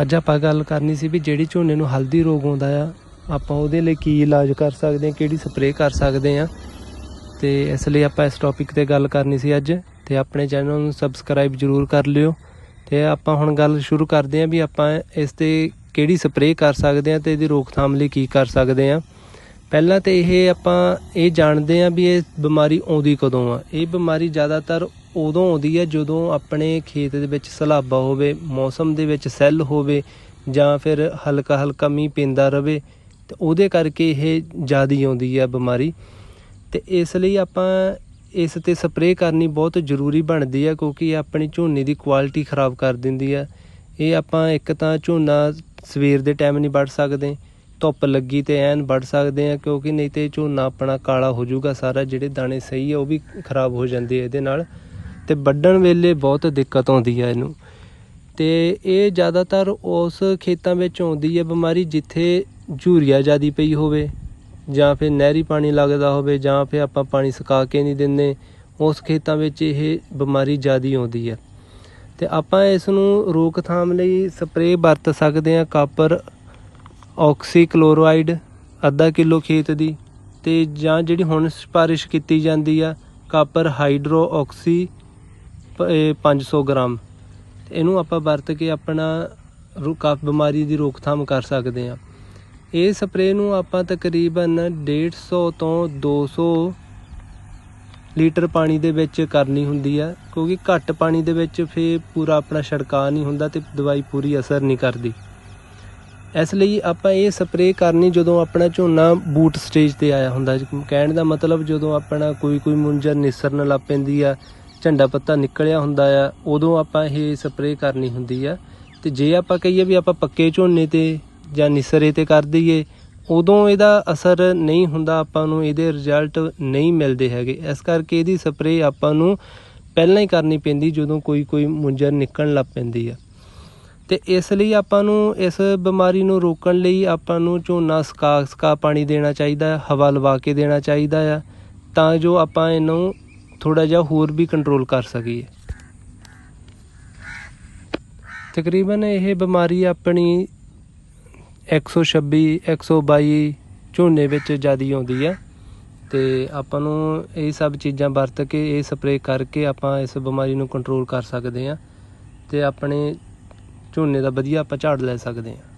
ਅੱਜ ਆਪਾਂ ਗੱਲ ਕਰਨੀ ਸੀ ਵੀ ਜਿਹੜੀ ਝੋਨੇ ਨੂੰ ਹਲਦੀ ਰੋਗ ਆਉਂਦਾ ਆ, ਆਪਾਂ ਉਹਦੇ ਲਈ ਕੀ ਇਲਾਜ ਕਰ ਸਕਦੇ ਹਾਂ, ਕਿਹੜੀ ਸਪਰੇਅ ਕਰ ਸਕਦੇ ਹਾਂ। ਤੇ ਇਸ ਲਈ ਆਪਾਂ ਇਸ ਟੌਪਿਕ ਤੇ ਗੱਲ ਕਰਨੀ ਸੀ ਅੱਜ, ਤੇ ਆਪਣੇ ਚੈਨਲ ਨੂੰ ਸਬਸਕ੍ਰਾਈਬ ਜਰੂਰ ਕਰ ਲਿਓ। ਤੇ ਆਪਾਂ ਹੁਣ ਗੱਲ ਸ਼ੁਰੂ ਕਰਦੇ ਹਾਂ ਵੀ ਆਪਾਂ ਇਸ ਤੇ ਕਿਹੜੀ ਸਪਰੇਅ ਕਰ ਸਕਦੇ ਹਾਂ ਤੇ ਇਹਦੀ ਰੋਕਥਾਮ ਲਈ ਕੀ ਕਰ ਸਕਦੇ ਹਾਂ। ਪਹਿਲਾਂ ਤਾਂ ਇਹ ਆਪਾਂ ਇਹ ਜਾਣਦੇ ਹਾਂ ਵੀ ਇਹ ਬਿਮਾਰੀ ਆਉਂਦੀ ਕਦੋਂ ਆ। ਇਹ ਬਿਮਾਰੀ ਜ਼ਿਆਦਾਤਰ ਉਦੋਂ ਆਉਂਦੀ ਹੈ ਜਦੋਂ ਆਪਣੇ ਖੇਤ ਦੇ ਵਿੱਚ ਸਲਾਬਾ ਹੋਵੇ, ਮੌਸਮ ਦੇ ਵਿੱਚ ਸੈੱਲ ਹੋਵੇ ਜਾਂ ਫਿਰ ਹਲਕਾ ਹਲਕਾ ਮੀਂਹ ਪੈਂਦਾ ਰਵੇ ਤੇ ਉਹਦੇ ਕਰਕੇ ਇਹ ਜ਼ਿਆਦੀ ਆਉਂਦੀ ਹੈ ਬਿਮਾਰੀ। ਤੇ ਇਸ ਲਈ ਆਪਾਂ ਇਸ ਤੇ ਸਪਰੇਅ ਕਰਨੀ ਬਹੁਤ ਜ਼ਰੂਰੀ ਬਣਦੀ ਆ ਕਿਉਂਕਿ ਇਹ ਆਪਣੀ ਝੋਨੇ ਦੀ ਕੁਆਲਿਟੀ ਖਰਾਬ ਕਰ ਦਿੰਦੀ ਆ। ਇਹ ਆਪਾਂ ਇੱਕ ਤਾਂ ਝੋਨਾ ਸਵੇਰ ਦੇ ਟਾਈਮ ਨਹੀਂ ਵੱਢ ਸਕਦੇ ਧੁੱਪ ਲੱਗੀ ਤੇ ਐਨ ਵੱਢ ਸਕਦੇ ਆ, ਕਿਉਂਕਿ ਨਹੀਂ ਤੇ ਝੋਨਾ ਆਪਣਾ ਕਾਲਾ ਹੋ ਜਾਊਗਾ, ਸਾਰਾ ਜਿਹੜੇ ਦਾਣੇ ਸਹੀ ਆ, ਉਹ ਵੀ ਖਰਾਬ ਹੋ ਜਾਂਦੇ ਆ ਇਹਦੇ ਨਾਲ। ਤੇ ਵੱਢਣ ਵੇਲੇ ਬਹੁਤ ਦਿੱਕਤ ਆਉਂਦੀ ਆ ਇਹਨੂੰ। ਤੇ ਇਹ ਜ਼ਿਆਦਾਤਰ ਉਸ ਖੇਤਾਂ ਵਿੱਚ ਆਉਂਦੀ ਹੈ ਬਿਮਾਰੀ ਜਿੱਥੇ ਝੂਰੀਆ ਜ਼ਿਆਦੀ ਪਈ ਹੋਵੇ, ਜਾਂ ਫਿਰ ਨਹਿਰੀ ਪਾਣੀ ਲੱਗਦਾ ਹੋਵੇ, ਜਾਂ ਫਿਰ ਆਪਾਂ ਪਾਣੀ ਸੁਕਾ ਕੇ ਨਹੀਂ ਦਿੰਦੇ, ਉਸ ਖੇਤਾਂ ਵਿੱਚ ਇਹ ਬਿਮਾਰੀ ਜ਼ਿਆਦੀ ਆਉਂਦੀ ਹੈ ਤੇ ਆਪਾਂ ਇਸ ਨੂੰ ਰੋਕਥਾਮ ਲਈ ਸਪਰੇਅ ਵਰਤ ਸਕਦੇ ਹਾਂ ਕਾਪਰ ਆਕਸੀ ਕਲੋਰਾਈਡ ਅੱਧਾ ਕਿਲੋ ਖੇਤ ਦੀ, ਤੇ ਜਾਂ ਜਿਹੜੀ ਹੁਣ ਸਿਫਾਰਿਸ਼ ਕੀਤੀ ਜਾਂਦੀ ਆ, ਕਾਪਰ ਹਾਈਡਰੋ ਆਕਸੀ ਪ- 500 ਗ੍ਰਾਮ। ਇਹਨੂੰ ਆਪਾਂ ਵਰਤ ਕੇ ਆਪਣਾ ਰੋ- ਕਫ ਬਿਮਾਰੀ ਦੀ ਰੋਕਥਾਮ ਕਰ ਸਕਦੇ ਆ। ਇਹ ਸਪਰੇਅ ਨੂੰ ਆਪਾਂ ਤਕਰੀਬਨ 150 ਤੋਂ 200 ਲੀਟਰ ਪਾਣੀ ਦੇ ਵਿੱਚ ਕਰਨੀ ਹੁੰਦੀ ਆ, ਕਿਉਂਕਿ ਘੱਟ ਪਾਣੀ ਦੇ ਵਿੱਚ ਫੇ ਪੂਰਾ ਆਪਣਾ ਛੜਕਾ ਨਹੀਂ ਹੁੰਦਾ ਤੇ ਦਵਾਈ ਪੂਰੀ ਅਸਰ ਨਹੀਂ ਕਰਦੀ। ਇਸ ਲਈ ਆਪਾਂ ਇਹ ਸਪਰੇਅ ਕਰਨੀ ਜਦੋਂ ਆਪਣਾ ਝੋਨਾ ਬੂਟ ਸਟੇਜ ਤੇ ਆਇਆ ਹੁੰਦਾ ਕਹਿਣ ਦਾ ਮਤਲਬ ਜਦੋਂ ਆਪਣਾ ਕੋਈ ਕੋਈ ਮੁੰਜਰ ਨਿਸਰਨ ਲੱਗ ਪੈਂਦੀ ਆ, ਝੰਡਾ ਪੱਤਾ ਨਿਕਲਿਆ ਹੁੰਦਾ ਆ, ਉਦੋਂ ਆਪਾਂ ਇਹ ਸਪਰੇਅ ਕਰਨੀ ਹੁੰਦੀ ਆ। ਤੇ ਜੇ ਆਪਾਂ ਕਹੀਏ ਵੀ ਆਪਾਂ ਪੱਕੇ ਝੋਨੇ ਤੇ ਜਾਂ ਨਿਸਰੇ ਤੇ ਕਰ ਦਈਏ, ਉਦੋਂ ਇਹਦਾ ਅਸਰ ਨਹੀਂ ਹੁੰਦਾ, ਆਪਾਂ ਨੂੰ ਇਹਦੇ ਰਿਜ਼ਲਟ ਨਹੀਂ ਮਿਲਦੇ ਹੈਗੇ। ਇਸ ਕਰਕੇ ਇਹਦੀ ਸਪਰੇਅ ਆਪਾਂ ਨੂੰ ਪਹਿਲਾਂ ਹੀ ਕਰਨੀ ਪੈਂਦੀ ਜਦੋਂ ਕੋਈ ਕੋਈ ਮੁੰਜਰ ਨਿਕਲਣ ਲੱਗ ਪੈਂਦੀ ਆ। ਤੇ ਇਸ ਲਈ ਆਪਾਂ ਨੂੰ ਇਸ ਬਿਮਾਰੀ ਨੂੰ ਰੋਕਣ ਲਈ ਆਪਾਂ ਨੂੰ ਝੋਨਾ ਸਕਾ ਸਕਾ ਪਾਣੀ ਦੇਣਾ ਚਾਹੀਦਾ ਹੈ, ਹਵਾ ਲਵਾ ਕੇ ਦੇਣਾ ਚਾਹੀਦਾ ਆ ਤਾਂ ਜੋ ਆਪਾਂ ਇਹਨੂੰ ਥੋੜਾ ਜਿਹਾ ਹੋਰ ਵੀ ਕੰਟਰੋਲ ਕਰ ਸਕੀਏ। ਤਕਰੀਬਨ ਇਹ ਬਿਮਾਰੀ ਆਪਣੀ 126 122 ਝੋਨੇ ਵਿੱਚ ਜ਼ਿਆਦਾ ਆਉਂਦੀ ਹੈ ਤੇ ਆਪਾਂ ਨੂੰ ਇਹ ਸਭ ਚੀਜ਼ਾਂ ਵਰਤ ਕੇ, ਇਹ ਸਪਰੇਅ ਕਰਕੇ ਆਪਾਂ ਇਸ ਬਿਮਾਰੀ ਨੂੰ ਕੰਟਰੋਲ ਕਰ ਸਕਦੇ ਹਾਂ ਤੇ ਆਪਣੇ ਝੋਨੇ ਦਾ ਵਧੀਆ ਆਪਾਂ ਝਾੜ ਲੈ ਸਕਦੇ ਹਾਂ।